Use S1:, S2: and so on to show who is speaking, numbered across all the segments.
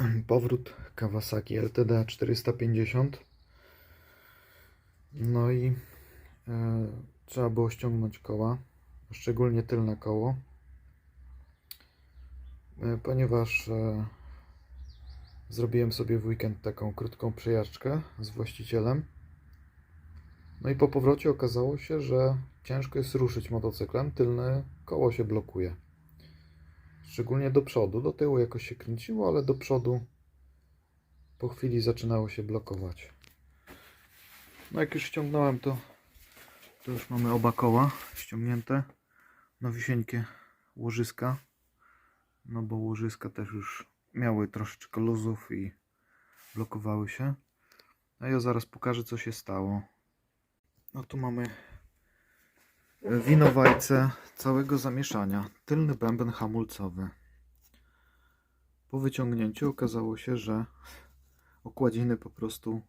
S1: powrót Kawasaki LTD 450. No i e, trzeba było ściągnąć koła, szczególnie tylne koło, e, ponieważ e, zrobiłem sobie w weekend taką krótką przejażdżkę z właścicielem. No i po powrocie okazało się, że ciężko jest ruszyć motocyklem, tylne koło się blokuje. Szczególnie do przodu, do tyłu jakoś się kręciło, ale do przodu po chwili zaczynało się blokować. No jak już ściągnąłem to, to już mamy oba koła ściągnięte. Nowisieńkie łożyska. No bo łożyska też już miały troszeczkę luzów i blokowały się. A ja zaraz pokażę co się stało. No tu mamy winowajce całego zamieszania. Tylny bęben hamulcowy. Po wyciągnięciu okazało się, że okładziny po prostu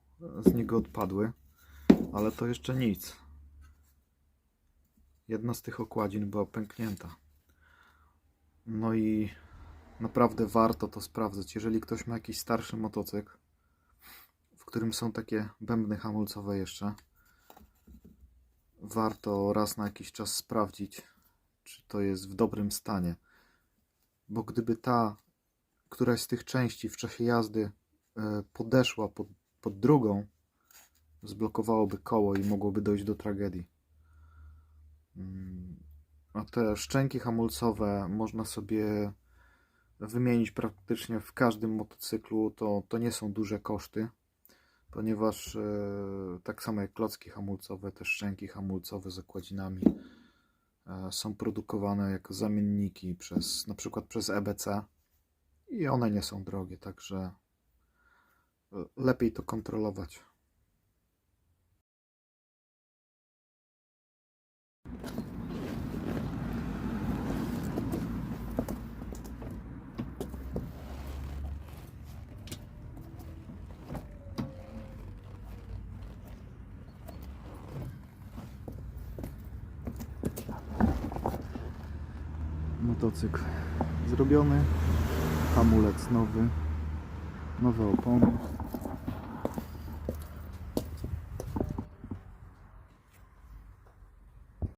S1: z niego odpadły, ale to jeszcze nic. Jedna z tych okładzin była pęknięta. No i naprawdę warto to sprawdzać. Jeżeli ktoś ma jakiś starszy motocykl, w którym są takie bębny hamulcowe jeszcze, warto raz na jakiś czas sprawdzić, czy to jest w dobrym stanie. Bo gdyby ta, któraś z tych części w czasie jazdy e, podeszła pod, pod drugą, zblokowałoby koło i mogłoby dojść do tragedii. Mm, A te szczęki hamulcowe można sobie wymienić praktycznie w każdym motocyklu. To, to nie są duże koszty ponieważ e, tak samo jak klocki hamulcowe, te szczęki hamulcowe z okładzinami e, są produkowane jako zamienniki przez na przykład przez EBC i one nie są drogie, także e, lepiej to kontrolować. Motocykl zrobiony, hamulec nowy, nowe opony.